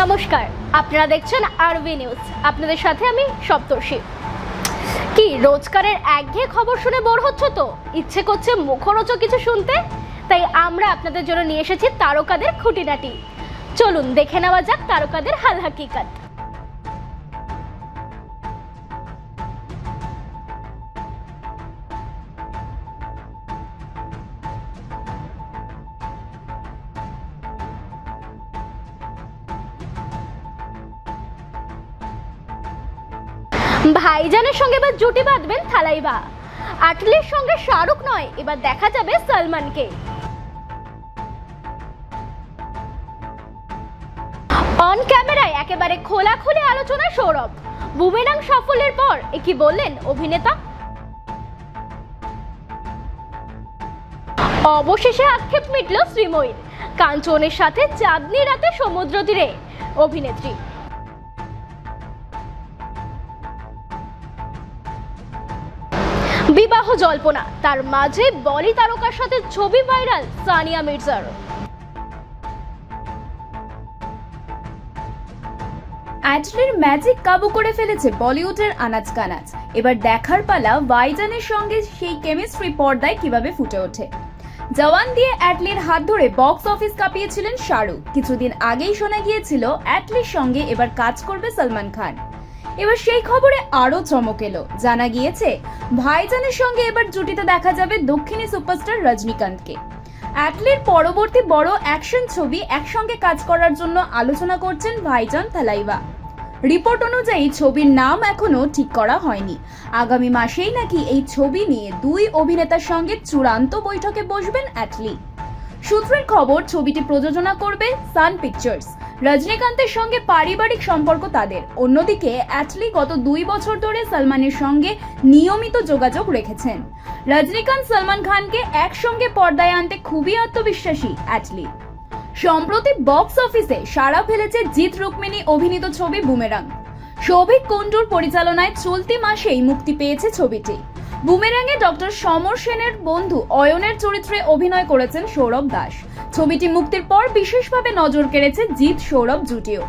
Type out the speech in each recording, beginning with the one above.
নমস্কার, আপনারা দেখছেন আরবি নিউজ। আপনাদের সাথে আমি সপ্তর্ষি। কি, রোজকারের একঘেয়ে খবর শুনে বোর হচ্ছ তো? ইচ্ছে করছে মুখরোচক কিছু শুনতে? তাই আমরা আপনাদের জন্য নিয়ে এসেছি তারকাদের খুঁটিনাটি। চলুন, দেখে নেওয়া যাক তারকাদের হাল হাকিকাত ভাইজানের সঙ্গে এবার জুটি বাঁধবেন থালাইভা আটলির সঙ্গে শাহরুখ নয়, এবার দেখা যাবে সলমানকে। অন ক্যামেরায় একেবারে খোলাখুলি আলোচনা সৌরভ। বুমেরাং সাফল্যের পর কি বললেন অভিনেতা? অবশেষে আক্ষেপ মিটল শ্রীময়ীর। কাঞ্চনের সাথে চাঁদনি রাতে সমুদ্র তীরে। অভিনেত্রী বিবাহ জল্পনা। তার মাঝে বলি তারকার সাথে ছবি ভাইরাল সানিয়া মির্জার। অ্যাডলির ম্যাজিক কাবু করে ফেলেছে বলিউডের আনাজ কানাজ। এবার দেখার পালা ভাইজানের সঙ্গে সেই কেমিস্ট্রি পর্দায় কীভাবে ফুটে ওঠে। জওয়ান দিয়ে অ্যাটলির হাত ধরে বক্স অফিস কাঁপিয়েছিলেন শাহরুখ। কিছুদিন আগেই শোনা গিয়েছিল অ্যাটলির সঙ্গে এবার কাজ করবে সলমান খান। এবার সেই খবরে আরও চমক এলো। জানা গিয়েছে, ভাইজানের সঙ্গে এবার জুটিতে দেখা যাবে দক্ষিণী সুপারস্টার রজনীকান্তকে। অ্যাটলির পরবর্তী বড় অ্যাকশন ছবি একসঙ্গে কাজ করার জন্য আলোচনা করছেন ভাইজান থালাইভা রিপোর্ট অনুযায়ী ছবির নাম এখনও ঠিক করা হয়নি। আগামী মাসেই নাকি এই ছবি নিয়ে দুই অভিনেতার সঙ্গে চূড়ান্ত বৈঠকে বসবেন অ্যাটলি। সূত্রের খবর, ছবিটি প্রযোজনা করবে সান পিকচার্স। রজনীকান্তের সঙ্গে পারিবারিক সম্পর্ক তাদের। অন্যদিকে অ্যাটলি গত দুই বছর ধরে সলমানের সঙ্গে নিয়মিত যোগাযোগ রেখেছেন। রজনীকান্ত সলমান খানকে একসঙ্গে পর্দায় আনতে খুবই আত্মবিশ্বাসী অ্যাটলি। সম্প্রতি বক্স অফিসে সাড়া ফেলেছে জিৎ রুক্মিণী অভিনীত ছবি বুমেরাং। সৌভিক কুণ্ডুর পরিচালনায় চলতি মাসেই মুক্তি পেয়েছে ছবিটি। বুমেরাঙে ডক্টর সমর সেনের বন্ধু অয়নের চরিত্রে অভিনয় করেছেন সৌরভ দাস। ছবিটি মুক্তির পর বিশেষভাবে নজর কেড়েছে জিৎ, সৌরভ জুটিও।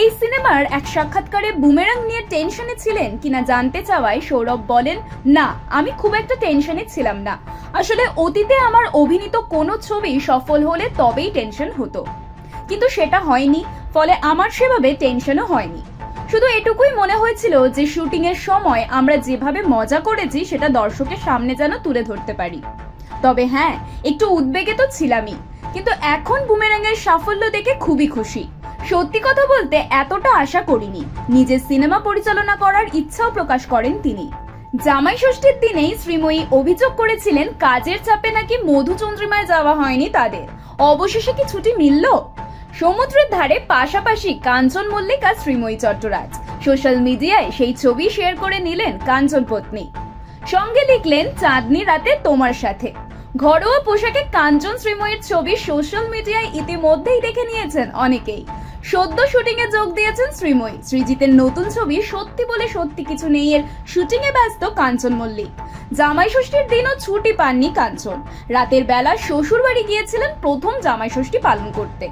এই সিনেমার এক সাক্ষাৎকারে বুমেরাং নিয়ে টেনশনে ছিলেন কিনা জানতে চাওয়ায় সৌরভ বলেন, না, আমি খুব একটা টেনশনে ছিলাম না। আসলে অতীতে আমার অভিনীত কোনো ছবি সফল হলে তবেই টেনশন হতো। কিন্তু সেটা হয়নি, ফলে আমার সেভাবে টেনশনও হয়নি। শুধু এটুকুই মনে হয়েছিল যে শুটিং এর সময় আমরা যেভাবে মজা করেছি, সেটা দর্শকের সামনে যেন তুলে ধরতে পারি। তবে হ্যাঁ একটু উদ্বেগে তো ছিলামই। কিন্তু এখন বুমেরাঙের সাফল্য দেখে খুবই খুশি। সত্যি কথা বলতে এতটা আশা করিনি। নিজের সিনেমা পরিচালনা করার ইচ্ছাও প্রকাশ করেন তিনি। জামাই ষষ্ঠীর দিনেই শ্রীময়ী অভিযোগ করেছিলেন, কাজের চাপে নাকি মধুচন্দ্রিমায় যাওয়া হয়নি তাদের। অবশেষে কি ছুটি মিলল? সমুদ্রের ধারে পাশাপাশি কাঞ্চন মল্লিক আর শ্রীময়ী চট্টরাজ। সোশ্যাল মিডিয়ায় সেই ছবি শেয়ার করে নিলেন কাঞ্চন পত্নী। সঙ্গে লিখলেন, চাঁদনি রাতে তোমার সাথে। ঘরোয়া পোশাকে কাঞ্চন শ্রীময়ীর ছবি সোশ্যাল মিডিয়ায় ইতিমধ্যেই দেখে নিয়েছেন অনেকেই। সদ্য শুটিং এ যোগ দিয়েছেন শ্রীময়ী। সৃজিতের নতুন ছবি সত্যি বলে সত্যি কিছু নেই এর শুটিং এ ব্যস্ত কাঞ্চন মল্লিক। জামাই ষষ্ঠীর দিনও ছুটি পাননি কাঞ্চন। রাতের বেলা শ্বশুর বাড়ি গিয়েছিলেন প্রথম জামাই ষষ্ঠী পালন করতে।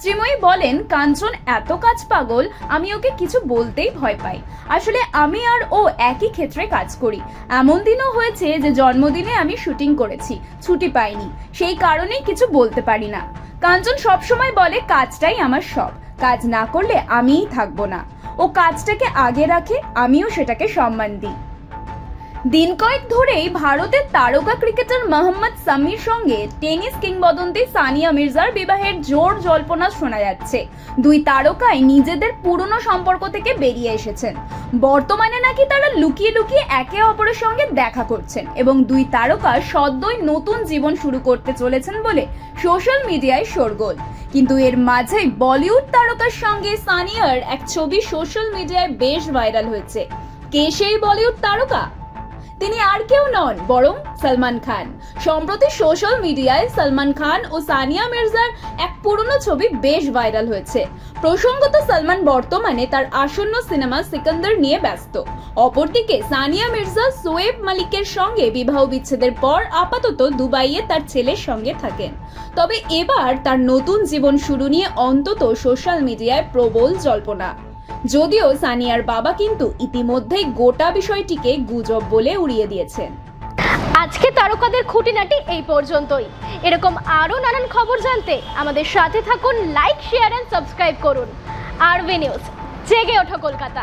শ্রীময়ী বলেন, কাঞ্চন, এত কাজ পাগল, আমি ওকে কিছু বলতেই ভয় পাই। আসলে আমি আর ও একই ক্ষেত্রে কাজ করি। এমন দিনও হয়েছে যে জন্মদিনে আমি শুটিং করেছি, ছুটি পাইনি। সেই কারণেই কিছু বলতে পারি না। কাঞ্চন সবসময় বলে, কাজটাই আমার সব। কাজ না করলে আমিই থাকব না। ও কাজটাকে আগে রাখে, আমিও সেটাকে সম্মান দিই। দিন কয়েক ধরেই ভারতের তারকা ক্রিকেটার মোহাম্মদ সামির সঙ্গে টেনিস কিংবদন্তি সানিয়া মির্জার বিবাহের জোর জল্পনা শোনা যাচ্ছে। দুই তারকাই নিজেদের পুরনো সম্পর্ক থেকে বেরিয়ে এসেছেন। বর্তমানে নাকি তারা লুকিয়ে লুকিয়ে একে অপরের সঙ্গে দেখা করছেন এবং দুই তারকা সদ্যই নতুন জীবন শুরু করতে চলেছেন বলে সোশ্যাল মিডিয়ায় শোরগোল। কিন্তু এর মাঝে বলিউড তারকার সঙ্গে সানিয়ার এক ছবি সোশ্যাল মিডিয়ায় বেশ ভাইরাল হয়েছে। কে সেই বলিউড তারকা? তিনি আর কেউ নন, বরং সলমান খান। সম্প্রতি সোশ্যাল মিডিয়ায় সালমান খান ও সানিয়া মির্জার এক পুরনো ছবি বেশ ভাইরাল হয়েছে। প্রসঙ্গত, সালমান বর্তমানে তার আসন্ন সিনেমা সিকান্দার নিয়ে ব্যস্ত। অপরদিকে, সানিয়া মির্জা সোয়েব মালিকের সঙ্গে বিবাহ বিচ্ছেদের পর আপাতত দুবাইয়ে তার ছেলের সঙ্গে থাকেন। তবে এবার তার নতুন জীবন শুরু নিয়ে অন্তত সোশ্যাল মিডিয়ায় প্রবল জল্পনা। যদিও সানিয়ার বাবা কিন্তু ইতিমধ্যেই গোটা বিষয়টিকে গুজব বলে উড়িয়ে দিয়েছেন আজকে তারকাদের খুঁটিনাটি এই পর্যন্তই। এরকম আরও নানান খবর জানতে আমাদের সাথে থাকুন লাইক শেয়ার অ্যান্ড সাবস্ক্রাইব করুন। আরবি নিউজ, জেগে ওঠো কলকাতা।